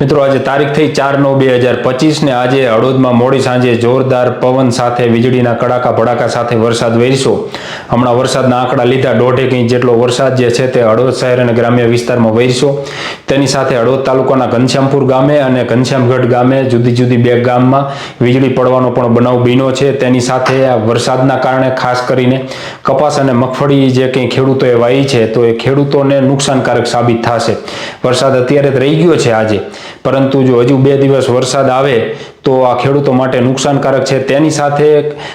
મિત્રો, આજે તારીખ થઈ ચાર નવ બે હજાર પચીસ ને આજે હળોદમાં મોડી સાંજે જોરદાર પવન સાથે, વીજળીના કડાકા ભડાકા સાથે વરસાદ વરસ્યો. હમણાં વરસાદના આંકડા લીધા દોઢેક ઇંચ જેટલો વરસાદ જે છે તે હળવદ શહેર અને ગ્રામ્ય વિસ્તારમાં વરસ્યો. તેની સાથે હળવદ તાલુકાના ઘનશ્યામપુર ગામે અને ઘનશ્યામગઢ ગામે જુદી જુદી બે ગામમાં વીજળી પડવાનો પણ બનાવ બીનો છે. તેની સાથે આ વરસાદના કારણે ખાસ કરીને કપાસ અને મગફળી જે કંઈ ખેડૂતોએ વાવી છે, તો એ ખેડૂતોને નુકસાનકારક સાબિત થશે. વરસાદ અત્યારે રહી ગયો છે આજે. પરંતુ જો હજુ બે દિવસ વરસાદ આવે, તો આ ખેડૂતો માટે નુકસાનકારક છે. તેની સાથે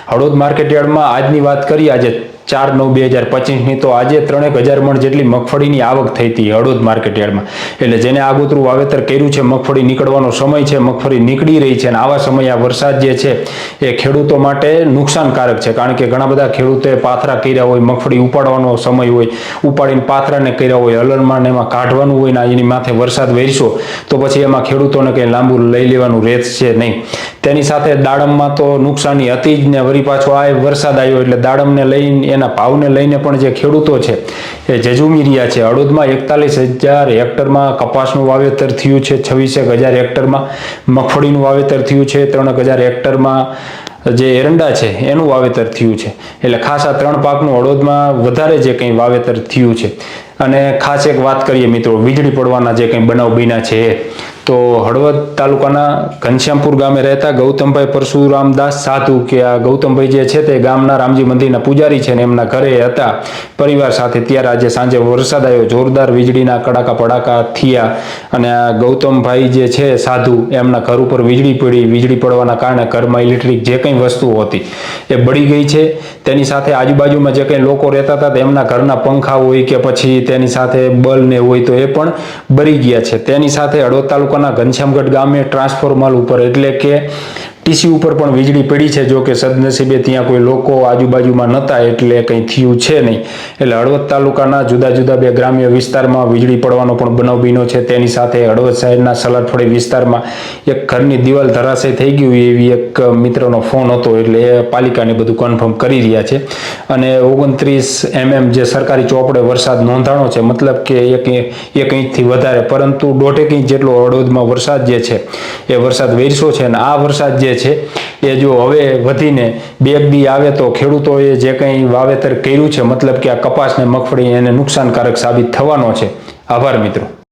હળવદ માર્કેટયાર્ડમાં આજની વાત કરીએ આજે ચાર નવ બે હજાર પચીસની તો આજે ત્રણેક હજાર મણ જેટલી મગફળીની આવક થઈ હતી હળવદ માર્કેટયાર્ડમાં એટલે જેને આગોતરું વાવેતર કર્યું છે, મગફળી નીકળવાનો સમય છે, મગફળી નીકળી રહી છે અને આવા સમયે આ વરસાદ જે છે, એ ખેડૂતો માટે નુકસાનકારક છે. કારણ કે ઘણા બધા ખેડૂતોએ પાથરા કર્યા હોય, મગફળી ઉપાડવાનો સમય હોય, ઉપાડીને પાથરાને કર્યા હોય ને એમાં કાઢવાનું હોય ને એની માથે વરસાદ વેરશો તો પછી એમાં ખેડૂતોને કંઈ લાંબુ લઈ લેવાનું રહેત છે નહીં. તેની સાથે દાડમમાં તો નુકસાની હતી જ ને વળી પાછો આ વરસાદ આવ્યો એટલે દાડમને લઈને એના ભાવને લઈને પણ જે ખેડૂતો છે એ જજુમી રહ્યા છે. હળોદમાં એકતાલીસ હજાર હેક્ટરમાં કપાસનું વાવેતર થયું છે, છવ્વીસેક હજાર હેક્ટરમાં મગફળીનું વાવેતર થયું છે, ત્રણેક હજાર હેક્ટરમાં જે એરંડા છે એનું વાવેતર થયું છે. એટલે ખાસ આ ત્રણ પાકનું હળોદમાં વધારે જે કંઈ વાવેતર થયું છે. અને ખાસ એક વાત કરીએ મિત્રો, વીજળી પડવાના જે કંઈ બનાવ બન્યા છે તો હળવદ તાલુકાના ઘનશ્યામપુર ગામે રહેતા ગૌતમભાઈ પરશુરામદાસ સાધુ કે આ ગૌતમભાઈ જે છે તે ગામના રામજી મંદિરના પૂજારી છે ને એમના ઘરે હતા. પરિવાર સાથે ત્યારે આજે સાંજે વરસાદ આવ્યો. જોરદાર વીજળીના કડાકા પડાકા થયા અને આ ગૌતમભાઈ જે છે સાધુ એમના ઘર ઉપર વીજળી પડી. વીજળી પડવાના કારણે ઘરમાં ઇલેક્ટ્રિક જે કંઈ વસ્તુઓ હતી એ બળી ગઈ છે. તેની સાથે આજુબાજુમાં જે કંઈ લોકો રહેતા હતા તેમના ઘરના પંખા હોય કે પછી તેની સાથે બલ્બ ને હોય તો એ પણ બળી ગયા છે. તેની સાથે હળવદ તાલુકાના ઘનશ્યામગઢ ગામે ટ્રાન્સફોર્મર ઉપર. એટલે કે ટીસી ઉપર પણ વીજળી પડી છે. જો કે સદનસીબે ત્યાં કોઈ લોકો આજુબાજુમાં નહોતા એટલે કંઈ થયું છે નહીં. એટલે હળવદ તાલુકાના જુદા જુદા બે ગ્રામ્ય વિસ્તારમાં વીજળી પડવાનો પણ બનાવ બીનો છે. તેની સાથે હળવદ શહેરના સલાટફળી વિસ્તારમાં એક ઘરની દિવાલ ધરાશય થઈ ગયું એવી એક મિત્રનો ફોન હતો, એટલે એ પાલિકાને બધું કન્ફર્મ કરી રહ્યા છે. અને ઓગણત્રીસ એમએમ જે સરકારી ચોપડે વરસાદ નોંધાણો છે, મતલબ કે એક એક ઇંચથી વધારે. પરંતુ દોઢેક ઇંચ જેટલો હળવદમાં વરસાદ જે છે, એ વરસાદ વેરસો છે અને આ વરસાદ જે છે, એ જો હવે વધીને બે બી આવે તો ખેડૂતોએ જે કંઈ વાવેતર કર્યું છે, મતલબ કે આ કપાસ ને મગફળી એને નુકસાનકારક સાબિત થવાનો છે. આભાર મિત્રો.